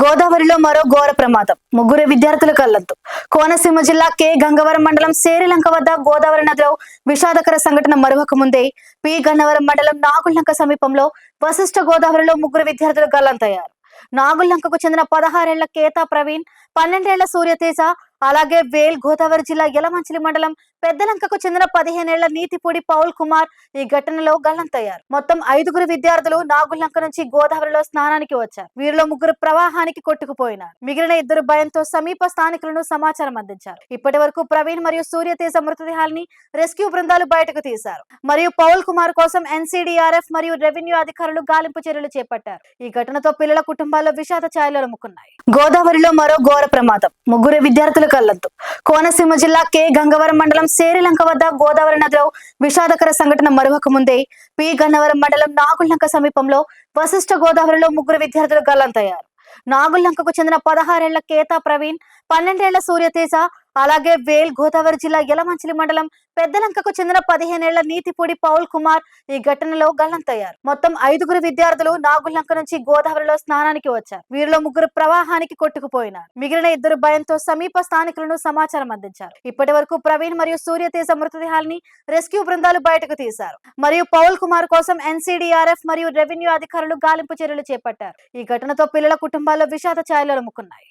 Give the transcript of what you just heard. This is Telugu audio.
గోదావరిలో మరో ఘోర ప్రమాదం. ముగ్గురు విద్యార్థులు కళ్ళద్దు కోనసీమ జిల్లా కె. గంగవరం మండలం సేరిలంక వద్ద గోదావరి నదిలో విషాదకర సంఘటన మరొక ముందే పి. గన్నవరం మండలం నాగుల్లంక సమీపంలో వశిష్ఠ గోదావరిలో ముగ్గురు విద్యార్థులు గల్లంతయ్యారు నాగుల్లంకకు చెందిన పదహారేళ్ళ కేతా ప్రవీణ్ పన్నెండేళ్ళ సూర్యతేజ అలాగే వేల్ గోదావరి జిల్లా యలమంచిలి మండలం పెద్దలంకకు చెందిన పదిహేనేళ్ళ నీతిపూడి పౌల్ కుమార్ ఈ ఘటనలో గల్లంతయ్యారు. మొత్తం ఐదుగురు విద్యార్థులు నాగులంక నుంచి గోదావరిలో స్నానానికి వచ్చారు. వీరిలో ముగ్గురు ప్రవాహానికి కొట్టుకుపోయినారు. మిగిలిన ఇద్దరు భయంతో సమీప స్థానికులను సమాచారం అందించారు. ఇప్పటి వరకు ప్రవీణ్ మరియు సూర్యతేజ మృతదేహాల్ని రెస్క్యూ బృందాలు బయటకు తీశారు. మరియు పౌల్ కుమార్ కోసం ఎన్సీడీఆర్ఎఫ్ మరియు రెవెన్యూ అధికారులు గాలింపు చర్యలు చేపట్టారు. ఈ ఘటనతో పిల్లల కుటుంబాల్లో విషాద ఛాయలు అమ్ముకున్నాయి గోదావరిలో మరో ఘోర ప్రమాదం. ముగ్గురు విద్యార్థులు కళ్ళద్దు కోనసీమ జిల్లా కె. గంగవరం మండలం సేరిలంక వద్ద గోదావరి నదిలో విషాదకర సంఘటన మరొక ముందే పి. గన్నవరం మండలం నాగుల్లంక సమీపంలో వశిష్ఠ గోదావరిలో ముగ్గురు విద్యార్థులు గల్లంతయ్యారు. నాగుల్లంకకు చెందిన పదహారేళ్ళ కేతా ప్రవీణ్ పన్నెండేళ్ళ సూర్యతేజ అలాగే వేల్ గోదావరి జిల్లా యలమంచిలి మండలం పెద్దలంకకు చెందిన పదిహేనేళ్ళ నీతిపూడి పౌల్ కుమార్ ఈ ఘటనలో గల్లంతయ్యారు. మొత్తం ఐదుగురు విద్యార్థులు నాగులంక నుంచి గోదావరిలో స్నానానికి వచ్చారు. వీరిలో ముగ్గురు ప్రవాహానికి కొట్టుకుపోయినారు. మిగిలిన ఇద్దరు భయంతో సమీప స్థానికులను సమాచారం అందించారు. ఇప్పటి వరకు ప్రవీణ్ మరియు సూర్యతేజ మృతదేహాల్ని రెస్క్యూ బృందాలు బయటకు తీశారు. మరియు పౌల్ కుమార్ కోసం ఎన్సీడీఆర్ఎఫ్ మరియు రెవెన్యూ అధికారులు గాలింపు చర్యలు చేపట్టారు. ఈ ఘటనతో పిల్లల కుటుంబాల్లో విషాద ఛాయలు అమ్ముకున్నాయి